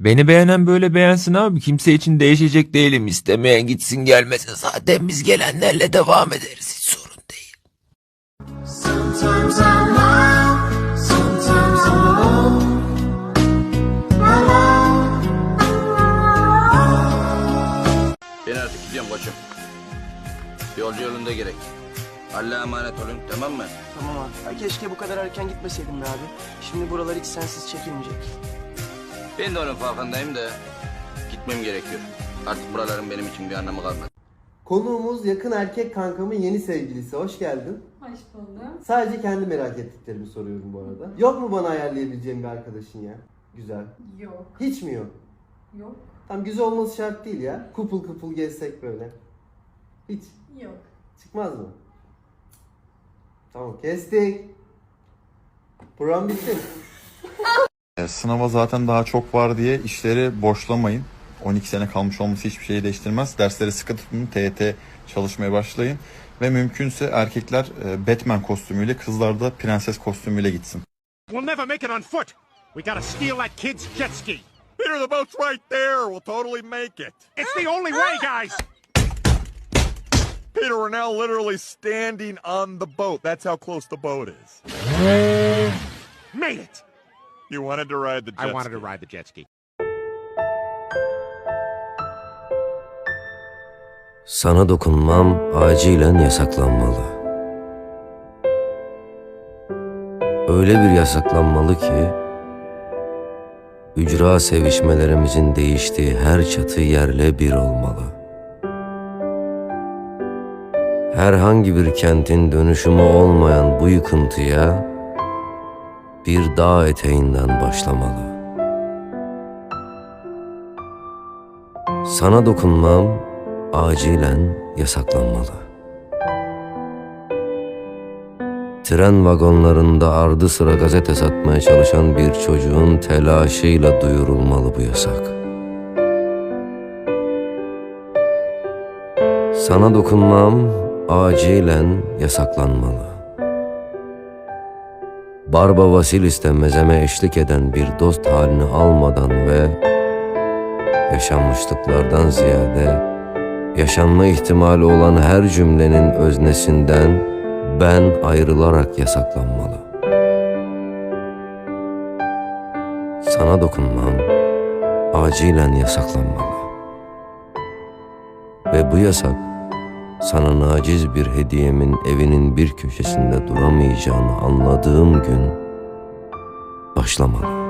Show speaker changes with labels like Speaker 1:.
Speaker 1: Beni beğenen böyle beğensin abi. Kimse için değişecek değilim. İstemeyen gitsin gelmesin. Zaten biz gelenlerle devam ederiz. Hiç sorun değil.
Speaker 2: Sometimes I'm wild, sometimes I'm alone.
Speaker 3: Ben artık gidiyorum koçum. Yolcu yolunda gerek. Allah'a emanet olun tamam mı?
Speaker 4: Tamam abi. Ay keşke bu kadar erken gitmeseydim be abi. Şimdi buralar hiç sensiz çekilmeyecek.
Speaker 3: Ben de onun farkındayım da gitmem gerekiyor. Artık buraların benim için bir anlamı kalmadı.
Speaker 5: Konuğumuz yakın erkek kankamın yeni sevgilisi. Hoş geldin.
Speaker 6: Hoş buldum.
Speaker 5: Sadece kendi merak ettiklerimi soruyorum bu arada. Yok mu bana ayarlayabileceğin bir arkadaşın ya? Güzel.
Speaker 6: Yok.
Speaker 5: Hiç mi yok?
Speaker 6: Yok.
Speaker 5: Tam güzel olması şart değil ya. Kupul kupul gezsek böyle. Hiç.
Speaker 6: Yok.
Speaker 5: Çıkmaz mı? Tamam kestik. Program bitti.
Speaker 7: E, Sınava zaten daha çok var diye işleri boşlamayın. 12 sene kalmış olması hiçbir şeyi değiştirmez. Dersleri sıkı tutun, TYT çalışmaya başlayın. Ve mümkünse erkekler e, Batman kostümüyle, kızlar da prenses kostümüyle gitsin.
Speaker 8: We'll never make it on foot. We gotta steal that kid's jet ski.
Speaker 9: Peter, the boat's right there. We'll totally make it.
Speaker 8: It's the only way, guys.
Speaker 9: Peter, we're now literally standing on the boat. That's how close the boat is.
Speaker 8: Made it.
Speaker 9: You wanted to ride the jet
Speaker 8: I wanted to
Speaker 9: ski.
Speaker 8: ride the jet ski.
Speaker 10: Sana dokunmam acilen yasaklanmalı. Öyle bir yasaklanmalı ki ücra sevişmelerimizin değiştiği her çatı yerle bir olmalı. Herhangi bir kentin dönüşümü olmayan bu yıkıntıya bir dağ eteğinden başlamalı. Sana dokunmam acilen yasaklanmalı. Tren vagonlarında ardı sıra gazete satmaya çalışan bir çocuğun telaşıyla duyurulmalı bu yasak. Sana dokunmam acilen yasaklanmalı. Barba Vasilis'te mezeme eşlik eden bir dost halini almadan ve yaşanmışlıklardan ziyade yaşanma ihtimali olan her cümlenin öznesinden ben ayrılarak yasaklanmalı. Sana dokunmam acilen yasaklanmalı. Ve bu yasak sana naciz bir hediyemin evinin bir köşesinde duramayacağını anladığım gün başlamalı.